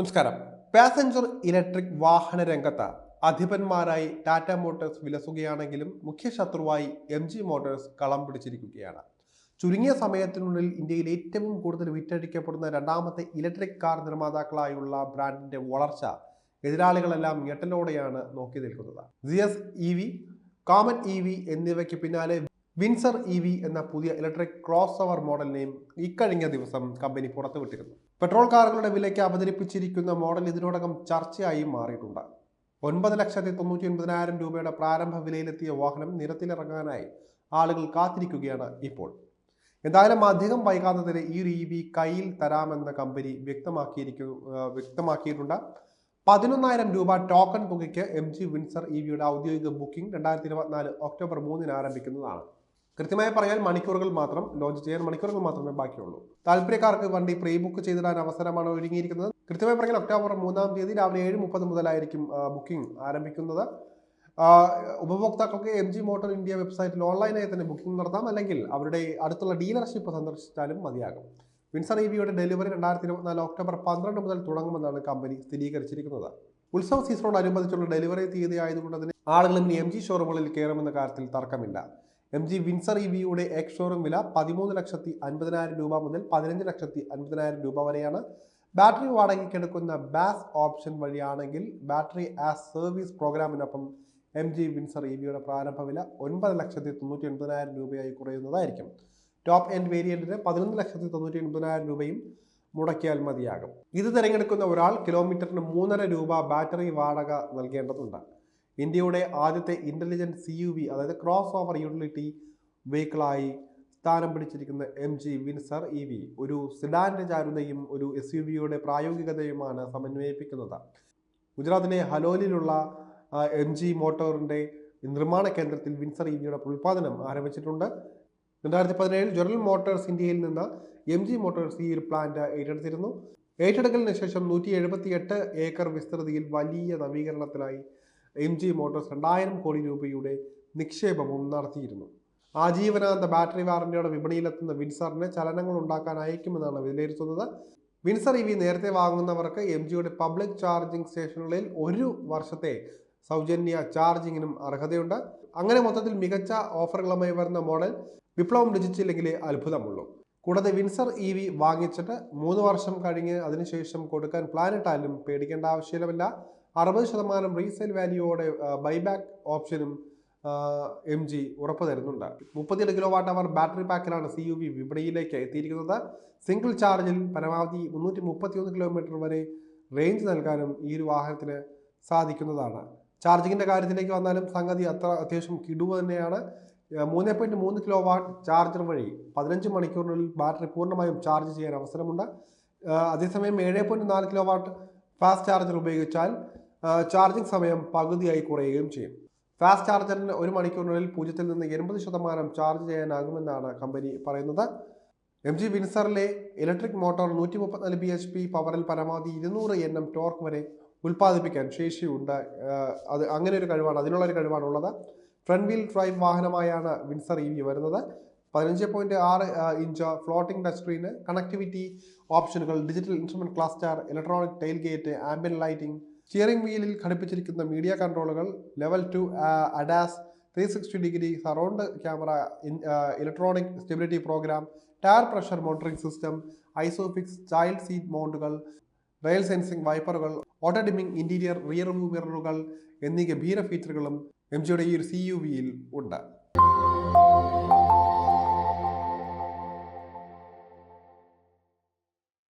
നമസ്കാരം. Passenger electric വാഹന രംഗത്ത് അധിപന്മാരായി ടാറ്റ മോട്ടോഴ്സ് വിലസുകയാണെങ്കിലും മുഖ്യ ശത്രുവായി എം ജി മോട്ടോഴ്സ് കളം പിടിച്ചിരിക്കുകയാണ്. ചുരുങ്ങിയ സമയത്തിനുള്ളിൽ ഇന്ത്യയിൽ ഏറ്റവും കൂടുതൽ വിറ്റഴിക്കപ്പെടുന്ന രണ്ടാമത്തെ ഇലക്ട്രിക് കാർ നിർമ്മാതാക്കളായുള്ള ബ്രാൻഡിന്റെ വളർച്ച എതിരാളികളെല്ലാം ഞെട്ടലോടെയാണ് നോക്കി നിൽക്കുന്നത് G S E V Comet E V എന്നിവയ്ക്ക് പിന്നാലെ വിൻസർ ഇ വി എന്ന പുതിയ ഇലക്ട്രിക് ക്രോസ് ഓവർ മോഡലിനെയും ഇക്കഴിഞ്ഞ ദിവസം കമ്പനി പുറത്തുവിട്ടിരുന്നു. പെട്രോൾ കാറുകളുടെ വിലയ്ക്ക് അവതരിപ്പിച്ചിരിക്കുന്ന മോഡൽ ഇതിനോടകം ചർച്ചയായി മാറിയിട്ടുണ്ട്. ഒൻപത് ലക്ഷത്തി തൊണ്ണൂറ്റി ഒൻപതിനായിരം രൂപയുടെ പ്രാരംഭ വിലയിലെത്തിയ വാഹനം നിരത്തിലിറങ്ങാനായി ആളുകൾ കാത്തിരിക്കുകയാണ് ഇപ്പോൾ. എന്തായാലും അധികം വൈകാതെ തന്നെ ഈ ഒരു ഇ വി കയ്യിൽ തരാമെന്ന കമ്പനി വ്യക്തമാക്കിയിരിക്കുന്നു വ്യക്തമാക്കിയിട്ടുണ്ട്. പതിനൊന്നായിരം രൂപ ടോക്കൺ തുകയ്ക്ക് എം ജി വിൻസർ ഇ വിയുടെ ഔദ്യോഗിക ബുക്കിംഗ് രണ്ടായിരത്തി ഇരുപത്തിനാല് ഒക്ടോബർ മൂന്നിന് ആരംഭിക്കുന്നതാണ്. കൃത്യമായി പറഞ്ഞാൽ മണിക്കൂറുകൾ മാത്രം ലോഞ്ച് ചെയ്യാൻ മണിക്കൂറുകൾ മാത്രമേ ബാക്കിയുള്ളൂ. താല്പര്യക്കാർക്ക് വണ്ടി പ്രീ ബുക്ക് ചെയ്തിടാൻ അവസരമാണ് ഒരുങ്ങിയിരിക്കുന്നത്. കൃത്യമായി പറഞ്ഞാൽ ഒക്ടോബർ മൂന്നാം തീയതി രാവിലെ ഏഴ് മുപ്പത് മുതലായിരിക്കും ബുക്കിംഗ് ആരംഭിക്കുന്നത്. ഉപഭോക്താക്കൾക്ക് എം ജി മോട്ടോർ ഇന്ത്യ വെബ്സൈറ്റിൽ ഓൺലൈനായി തന്നെ ബുക്കിംഗ് നടത്താം. അല്ലെങ്കിൽ അവരുടെ അടുത്തുള്ള ഡീലർഷിപ്പ് സന്ദർശിച്ചാലും മതിയാകും. വിൻസർ ഇ വിയുടെ ഡെലിവറി രണ്ടായിരത്തി ഇരുപത്തിനാല് ഒക്ടോബർ പന്ത്രണ്ട് മുതൽ തുടങ്ങുമെന്നാണ് കമ്പനി സ്ഥിരീകരിച്ചിരിക്കുന്നത്. ഉത്സവ സീസണോടനുബന്ധിച്ചുള്ള ഡെലിവറി തീയതി ആയതുകൊണ്ട് തന്നെ ആളുകൾ ഇനി എം ജി ഷോറൂമുകളിൽ കയറുമെന്ന കാര്യത്തിൽ തർക്കമില്ല. എം ജി വിൻസർ ഇ വിയുടെ എക്സ് ഷോറൂം വില പതിമൂന്ന് ലക്ഷത്തി അൻപതിനായിരം രൂപ മുതൽ പതിനഞ്ച് ലക്ഷത്തി അൻപതിനായിരം രൂപ വരെയാണ്. ബാറ്ററി വാടകയ്ക്ക് എടുക്കുന്ന ബാസ് ഓപ്ഷൻ വഴിയാണെങ്കിൽ ബാറ്ററി ആസ് സർവീസ് പ്രോഗ്രാമിനൊപ്പം എം ജി വിൻസർ ഇ വിയുടെ പ്രാരംഭ വില ഒൻപത് ലക്ഷത്തി തൊണ്ണൂറ്റി എൺപതിനായിരം രൂപയായി കുറയുന്നതായിരിക്കും. ടോപ്പ് എൻഡ് വേരിയന്റിന് പതിനൊന്ന് ലക്ഷത്തി തൊണ്ണൂറ്റി എൺപതിനായിരം രൂപയും മുടക്കിയാൽ മതിയാകും. ഇത് തിരഞ്ഞെടുക്കുന്ന ഒരാൾ കിലോമീറ്ററിന് മൂന്നര രൂപ ബാറ്ററി വാടക നൽകേണ്ടതുണ്ട്. ഇന്ത്യയുടെ ആദ്യത്തെ ഇന്റലിജന്റ് സി യു വി അതായത് ക്രോസ് ഓവർ യൂട്ടിലിറ്റി വെഹിക്കിളായി സ്ഥാനം പിടിച്ചിരിക്കുന്ന M G Windsor E V ഒരു സിഡാന്റെ ചാരുതയും ഒരു എസ് യു വിയുടെ പ്രായോഗികതയുമാണ് സമന്വയിപ്പിക്കുന്നത്. ഗുജറാത്തിലെ ഹലോലിലുള്ള എം ജി മോട്ടോറിന്റെ നിർമ്മാണ കേന്ദ്രത്തിൽ വിൻസർ ഇ വിയുടെ ഉൽപ്പാദനം ആരംഭിച്ചിട്ടുണ്ട്. രണ്ടായിരത്തി പതിനേഴിൽ ജനറൽ മോട്ടോഴ്സ് ഇന്ത്യയിൽ നിന്ന് എം ജി മോട്ടോഴ്സ് ഈ ഒരു പ്ലാന്റ് ഏറ്റെടുത്തിരുന്നു. ഏറ്റെടുക്കലിന് ശേഷം നൂറ്റി ഏക്കർ വിസ്തൃതിയിൽ വലിയ നവീകരണത്തിനായി എം ജി മോട്ടോഴ്സ് രണ്ടായിരം കോടി രൂപയുടെ നിക്ഷേപവും നടത്തിയിരുന്നു. ആജീവനാന്ത ബാറ്ററി വാറന്റിയുടെ വിപണിയിലെത്തുന്ന വിൻസറിന് ചലനങ്ങൾ ഉണ്ടാക്കാൻ അയക്കുമെന്നാണ് വിലയിരുത്തുന്നത്. വിൻസർ ഇ വി നേരത്തെ വാങ്ങുന്നവർക്ക് എം ജിയുടെ പബ്ലിക് ചാർജിംഗ് സ്റ്റേഷനുകളിൽ ഒരു വർഷത്തെ സൗജന്യ ചാർജിങ്ങിനും അർഹതയുണ്ട്. അങ്ങനെ മൊത്തത്തിൽ മികച്ച ഓഫറുകളുമായി വരുന്ന മോഡൽ വിപ്ലവം രുചിച്ചില്ലെങ്കിലേ അത്ഭുതമുള്ളൂ. കൂടാതെ വിൻസർ ഇ വി വാങ്ങിച്ചിട്ട് മൂന്ന് വർഷം കഴിഞ്ഞ് അതിനുശേഷം കൊടുക്കാൻ പ്ലാനിട്ടാലും പേടിക്കേണ്ട ആവശ്യമില്ല. അറുപത് ശതമാനം റീസെയിൽ വാല്യൂയോടെ ബൈബാക്ക് ഓപ്ഷനും എം ജി ഉറപ്പു തരുന്നുണ്ട്. മുപ്പത്തിയെട്ട് കിലോ വാട്ട് അവർ ബാറ്ററി പാക്കിലാണ് സി യു വി വിപണിയിലേക്ക് എത്തിയിരിക്കുന്നത്. സിംഗിൾ ചാർജിൽ പരമാവധി മുന്നൂറ്റി മുപ്പത്തിയൊന്ന് കിലോമീറ്റർ വരെ റേഞ്ച് നൽകാനും ഈ ഒരു വാഹനത്തിന് സാധിക്കുന്നതാണ്. ചാർജിങ്ങിന്റെ കാര്യത്തിലേക്ക് വന്നാലും സംഗതി അത്ര അത്യാവശ്യം കിടുവ് തന്നെയാണ്. മൂന്ന് പോയിന്റ് മൂന്ന് കിലോ വാട്ട് ചാർജർ വഴി പതിനഞ്ച് മണിക്കൂറിനുള്ളിൽ ബാറ്ററി പൂർണമായും ചാർജ് ചെയ്യാൻ അവസരമുണ്ട്. അതേസമയം ഏഴ് പോയിന്റ് നാല് കിലോ വാട്ട് ഫാസ്റ്റ് ചാർജർ ഉപയോഗിച്ചാൽ ചാർജിങ് സമയം പകുതിയായി കുറയുകയും ചെയ്യും. ഫാസ്റ്റ് ചാർജറിന് ഒരു മണിക്കൂറിനുള്ളിൽ പൂജ്യത്തിൽ നിന്ന് എൺപത് ശതമാനം ചാർജ് ചെയ്യാനാകുമെന്നാണ് കമ്പനി പറയുന്നത്. എം ജി വിൻസറിലെ ഇലക്ട്രിക് മോട്ടോർ നൂറ്റി മുപ്പത്തിനാല് ബി എച്ച് പി പവറിൽ പരമാവധി ഇരുന്നൂറ് എൻ എം ടോർക്ക് വരെ ഉൽപ്പാദിപ്പിക്കാൻ ശേഷിയുണ്ട്. അത് അങ്ങനെ ഒരു കഴിവാണ് അതിനുള്ള ഒരു കഴിവാണ് ഉള്ളത് ഫ്രണ്ട് വീൽ ഡ്രൈവ് വാഹനമായാണ് വിൻസർ ഇ വി വരുന്നത്. പതിനഞ്ച് പോയിന്റ് ആറ് inch floating touch screen connectivity ഓപ്ഷനുകൾ digital instrument cluster electronic tailgate ambient lighting steering വീലിൽ ഘടിപ്പിച്ചിരിക്കുന്ന media കൺട്രോളുകൾ level two ADAS three sixty degree surround camera electronic stability program tyre pressure monitoring system ISOFIX child seat മൗണ്ടുകൾ rain sensing വൈപ്പറുകൾ auto dimming interior rear view മിററുകൾ എന്നീ ഗംഭീര ഫീച്ചറുകളും M ജിയുടെ ഈ ഒരു C U വിയിൽ ഉണ്ട്.